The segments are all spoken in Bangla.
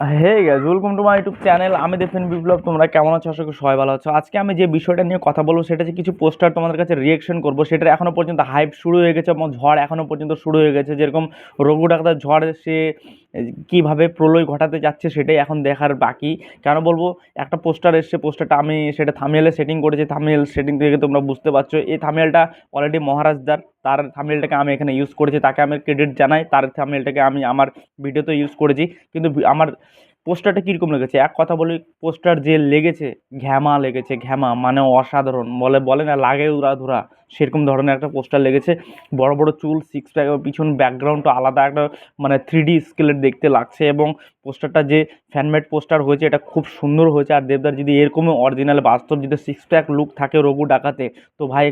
Hey guys welcome to my YouTube channel আমি দেখেন বিপ্লব। তোমরা কেমন আছো? আশা করি সবাই ভালো আছো। আজকে আমি যে বিষয়টা নিয়ে কথা বলব, সেটা হচ্ছে কিছু পোস্টার তোমাদের কাছে রিয়েকশন করব। সেটার এখনও পর্যন্ত হাইপ শুরু হয়ে গেছে এবং ঝড় এখনও পর্যন্ত শুরু হয়ে গেছে। যেরকম রঘু ডাক্তার ঝড় সে কীভাবে প্রলয় ঘটাতে যাচ্ছে, সেটাই এখন দেখার বাকি। কেন বলব? একটা পোস্টার এসছে, পোস্টারটা আমি, সেটা থামিয়েলে সেটিং করেছি। থামিয়েল সেটিং থেকে তোমরা বুঝতে পারছ। এই থামিয়েলটা অলরেডি মহারাজদার। তার থামিয়েলটাকে আমি এখানে ইউজ করেছি, তাকে আমি ক্রেডিট জানাই, তার থামিয়েলটাকে আমি আমার ভিডিওতে ইউজ করেছি। কিন্তু আমার পোস্টারটা কীরকম লেগেছে? এক কথা বলি, পোস্টার যে লেগেছে, ঘ্যামা লেগেছে, ঘ্যামা মানে অসাধারণ। বলে বলে না, লাগে উড়াধুরা। সেরকম ধরনের একটা পোস্টার লেগেছে। বড় বড় চুল সিক্স প্যাক পিছন ব্যাকগ্রাউন্ডটা আলাদা একটা মানে থ্রি ডি স্কেলের দেখতে লাগছে এবং পোস্টারটা যে ফ্যানমেড পোস্টার হয়েছে, এটা খুব সুন্দর হয়েছে। আর দেবদার যদি এরকমই অরিজিনাল বাস্তব যদি সিক্স প্যাক লুক থাকে রঘু ডাকাতে, তো ভাই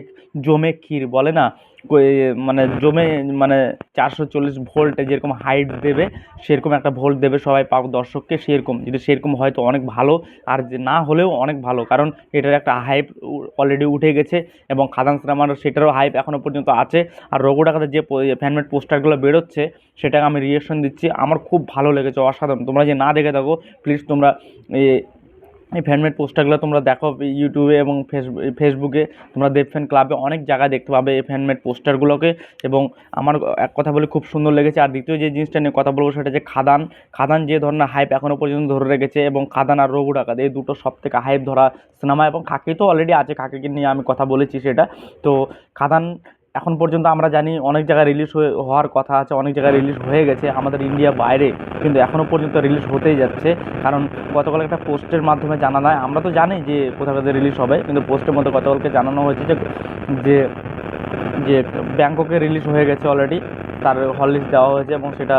জমে ক্ষীর, বলে না? মানে জমে মানে চারশো চল্লিশ ভোল্টে যেরকম হাইট দেবে, সেরকম একটা ভোল্ট দেবে সবাই পাব দর্শককে, সেরকম। যদি সেরকম হয় তো অনেক ভালো, আর যে না হলেও অনেক ভালো, কারণ এটার একটা হাইপ অলরেডি উঠে গেছে, এবং খাদান সিনেমার সেটারও হাইপ এখনও পর্যন্ত আছে। আর রঘু ডাকাতে যে ফ্যানমেড পোস্টারগুলো বেরোচ্ছে, সেটাকে আমি রিয়েকশন দিচ্ছি। আমার খুব ভালো লেগেছে, অসাধারণ। তোমরা যে না দেখে থাকো প্লিজ তোমরা এই ফ্যানমেড পোস্টারগুলো তোমরা দেখো ইউটিউবে এবং ফেসবু- ফেসবুকে তোমরা দেবফ্যান ক্লাবে অনেক জায়গায় দেখতে পাবে এই ফ্যানমেড পোস্টারগুলোকে এবং আমার এক কথা বলে খুব সুন্দর লেগেছে। আর দ্বিতীয় যে জিনিসটা নিয়ে কথা বলব সেটা যে খাদান। খাদান যে ধরনের হাইপ এখনও পর্যন্ত ধরে রেখেছে এবং খাদান আর রঘু ডাকাত এই দুটো সব থেকে হাইপ ধরা সিনেমা এবং খাকি তো অলরেডি আছে, খাকিকে নিয়ে আমি কথা বলেছি সেটা। তো খাদান এখন পর্যন্ত আমরা জানি অনেক জায়গায় রিলিজ হওয়ার কথা আছে, অনেক জায়গায় রিলিজ হয়ে গেছে, আমাদের ইন্ডিয়া বাইরে, কিন্তু এখনও পর্যন্ত রিলিজ হতেই যাচ্ছে। কারণ গতকাল একটা পোস্টের মাধ্যমে জানা যায়, আমরা তো জানি যে কোথাও কোথায় রিলিজ হবে, কিন্তু পোস্টের মধ্যে গতকালকে জানানো হয়েছে যে যে যে ব্যাংককে রিলিজ হয়ে গেছে অলরেডি তার হল লিস্ট দেওয়া হয়েছে এবং সেটা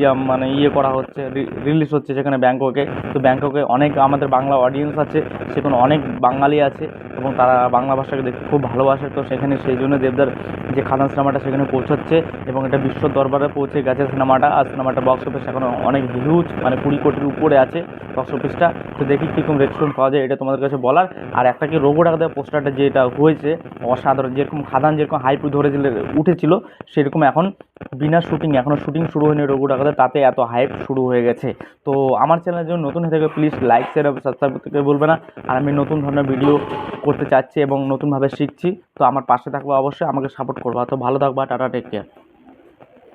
ইয়া মানে ইয়ে করা হচ্ছে রিলিজ হচ্ছে সেখানে ব্যাংককে। তো ব্যাংককে অনেক আমাদের বাংলা অডিয়েন্স আছে, সেখানে অনেক বাঙালি আছে। এবং তারা বাংলা ভাষাকে দেখতে খুব ভালোবাসে। তো সেখানে সেই জন্য দেবদার যে খাদান সিনেমাটা সেখানে পৌঁছাচ্ছে এবং এটা বিশ্ব দরবারে পৌঁছে গেছে সিনেমাটা। আর সিনেমাটা বক্স অফিস এখন অনেক হিউজ মানে কুড়ি কোটির উপরে আছে বক্স অফিসটা তো দেখি কীরকম রেসপন্স পাওয়া যায়, এটা তোমাদের কাছে বলার। আর একটা কি রোবো দেওয়া পোস্টারটা যেটা হয়েছে, অসাধারণ, যেরকম খাদান, যেরকম হাইপ ধরেছিল উঠেছিল, সেরকম এখন বিনা শুটিং এখনও শুটিং শুরু হয়নি রঘু ডাকাতের তাতে এত হাইপ শুরু হয়ে গেছে। তো আমার চ্যানেলের জন্য নতুন হয়ে থাকে প্লিজ লাইক শেয়ার সাবস্ক্রাইব করতে বলবে না। আর আমি নতুন ধরনের ভিডিও করতে চাচ্ছি এবং নতুনভাবে শিখছি, তো আমার পাশে থাকবে অবশ্যই, আমাকে সাপোর্ট করবা। তো ভালো থাকবা, টাটা টেক কেয়ার